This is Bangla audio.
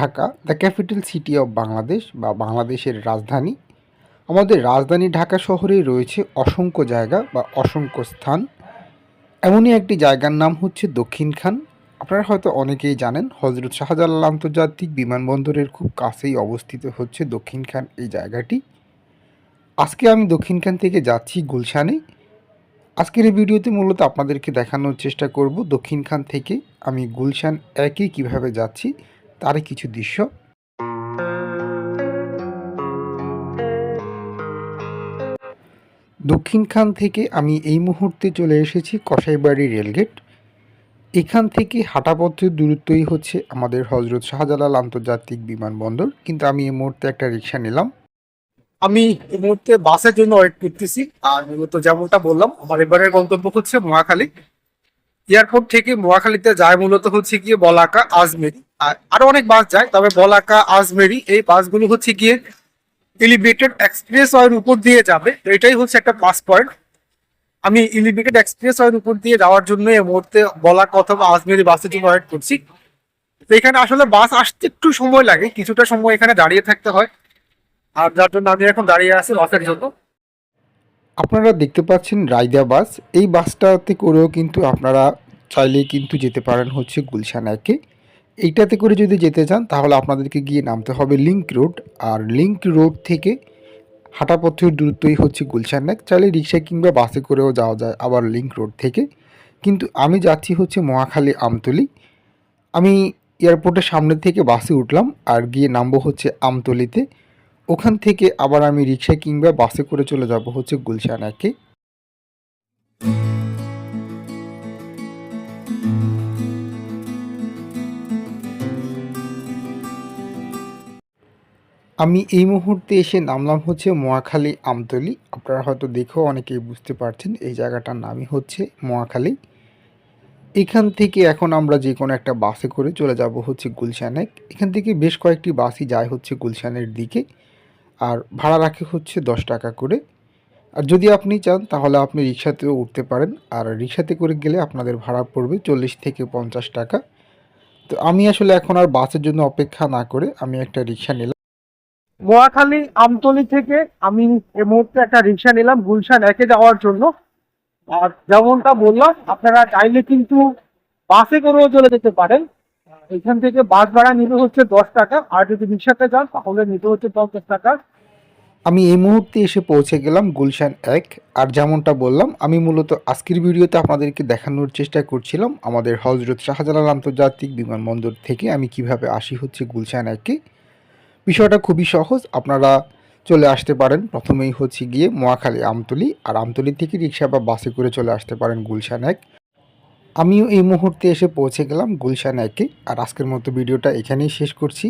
Dhaka, the capital city of Bangladesh বা বাংলাদেশের রাজধানী। আমাদের রাজধানী ঢাকা শহরেই রয়েছে অসংখ্য জায়গা বা অসংখ্য স্থান। এমনই একটি জায়গার নাম হচ্ছে দক্ষিণখান আপনারা হয়তো অনেকেই জানেন হজরত শাহজালাল আন্তর্জাতিক বিমানবন্দরের খুব কাছেই অবস্থিত হচ্ছে দক্ষিণখান এই জায়গাটি। আজকে আমি দক্ষিণখান থেকে যাচ্ছি গুলশানে। আজকের এই ভিডিওতে মূলত আপনাদেরকে দেখানোর চেষ্টা করব দক্ষিণখান থেকে আমি গুলশান একই কীভাবে যাচ্ছি। তারই কিছু দৃশ্য। দক্ষিণখান থেকে আমি এই মুহূর্তে চলে এসেছি কসাইবাড়ি রেলগেট এখান থেকে হাঁটাপথের দূরত্বই হচ্ছে আমাদের হজরত শাহজালাল আন্তর্জাতিক বিমানবন্দর। কিন্তু আমি এই মুহূর্তে একটা রিক্সা নিলাম। আমি এই মুহূর্তে বাসের জন্য ওয়েট করতেছি। আর মূলত যেমনটা বললাম, আমার এবারের গন্তব্য হচ্ছে মহাখালী। এয়ারপোর্ট থেকে মহাখালীতে যায় মূলত হচ্ছে গিয়ে বলাকা আজমেরি। আর আরও অনেক বাস যায়, তবে বলাকা, আজমেরি এই বাসগুলো হচ্ছে গিয়ে এলিভেটেড এক্সপ্রেস ওয়ের উপর দিয়ে যাবে। তো এটাই হচ্ছে একটা পাস পয়েন্ট আমি এলিভেটেড এক্সপ্রেস ওয়ের উপর দিয়ে যাওয়ার জন্য এই মুহূর্তে বলাকা অথবা আজমেরি বাসের জন্য ওয়েট করছি। তো এখানে আসলে বাস আসতে একটু সময় লাগে, কিছুটা সময় এখানে দাঁড়িয়ে থাকতে হয়। আর যার জন্য আমি এখন দাঁড়িয়ে আছি বাসের জন্য। আপনারা দেখতে পাচ্ছেন রায়দা বাস। এই বাসটাতে করেও কিন্তু আপনারা চাইলেই কিন্তু যেতে পারেন হচ্ছে গুলশান একে। এইটাতে করে যদি যেতে চান, তাহলে আপনাদেরকে গিয়ে নামতে হবে লিংক রোড আর লিংক রোড থেকে হাঁটাপথের দূরত্বই হচ্ছে গুলশান এক চাইলে রিক্সা কিংবা বাসে করেও যাওয়া যায় আবার লিংক রোড থেকে। কিন্তু আমি যাচ্ছি হচ্ছে মহাখালী আমতলি। আমি এয়ারপোর্টের সামনে থেকে বাসে উঠলাম, আর গিয়ে নামবো হচ্ছে আমতলিতে। ওখান থেকে আবার আমি রিক্সা কিংবা বাসে করে চলে যাব হচ্ছে গুলশান একে আমি এই মুহূর্তে এসে নামলাম হচ্ছে মোয়াখালী আমতলি। আপনারা হয়তো দেখেও অনেকেই বুঝতে পারছেন এই জায়গাটার নামই হচ্ছে মোয়াখালী এখান থেকে এখন আমরা যে কোনো একটা বাসে করে চলে যাব হচ্ছে গুলশান। এখান থেকে বেশ কয়েকটি বাসই যায় হচ্ছে গুলশানের দিকে আর ভাড়া রাখে হচ্ছে দশ টাকা করে। আর যদি আপনি চান তাহলে আপনি রিক্সাতেও উঠতে পারেন। আর রিক্সাতে করে গেলে আপনাদের ভাড়া পড়বে চল্লিশ থেকে পঞ্চাশ টাকা। তো আমি আসলে এখন আর বাসের জন্য অপেক্ষা না করে আমি একটা রিক্সা নিলাম। মহাখালী আমতলি থেকে আমি এ মুহূর্তে একটা রিক্সা নিলাম গুলশান একে যাওয়ার জন্য। আর যেমনটা বললাম, আপনারা চাইলে কিন্তু বাসে করেও চলে যেতে পারেন। এখান থেকে বাস ভাড়া নিতে হচ্ছে দশ টাকা। আর যদি রিক্সাতে যান, তাহলে নিতে হচ্ছে পঞ্চাশ টাকা। আমি এই মুহূর্তে এসে পৌঁছে গেলাম গুলশান এক। আর যেমনটা বললাম, আমি মূলত আজকের ভিডিওতে আপনাদেরকে দেখানোর চেষ্টা করছিলাম আমাদের হজরত শাহজালাল আন্তর্জাতিক বিমানবন্দর থেকে আমি কীভাবে আসি হচ্ছে গুলশান একে। বিষয়টা খুবই সহজ, আপনারা চলে আসতে পারেন। প্রথমেই হচ্ছে গিয়ে মোয়াখালী আমতলি, আর আমতলি থেকে রিক্সা বা বাসে করে চলে আসতে পারেন গুলশান এক। আমিও এই মুহূর্তে এসে পৌঁছে গেলাম গুলশান একে, আর আজকের মতো ভিডিওটা এখানেই শেষ করছি।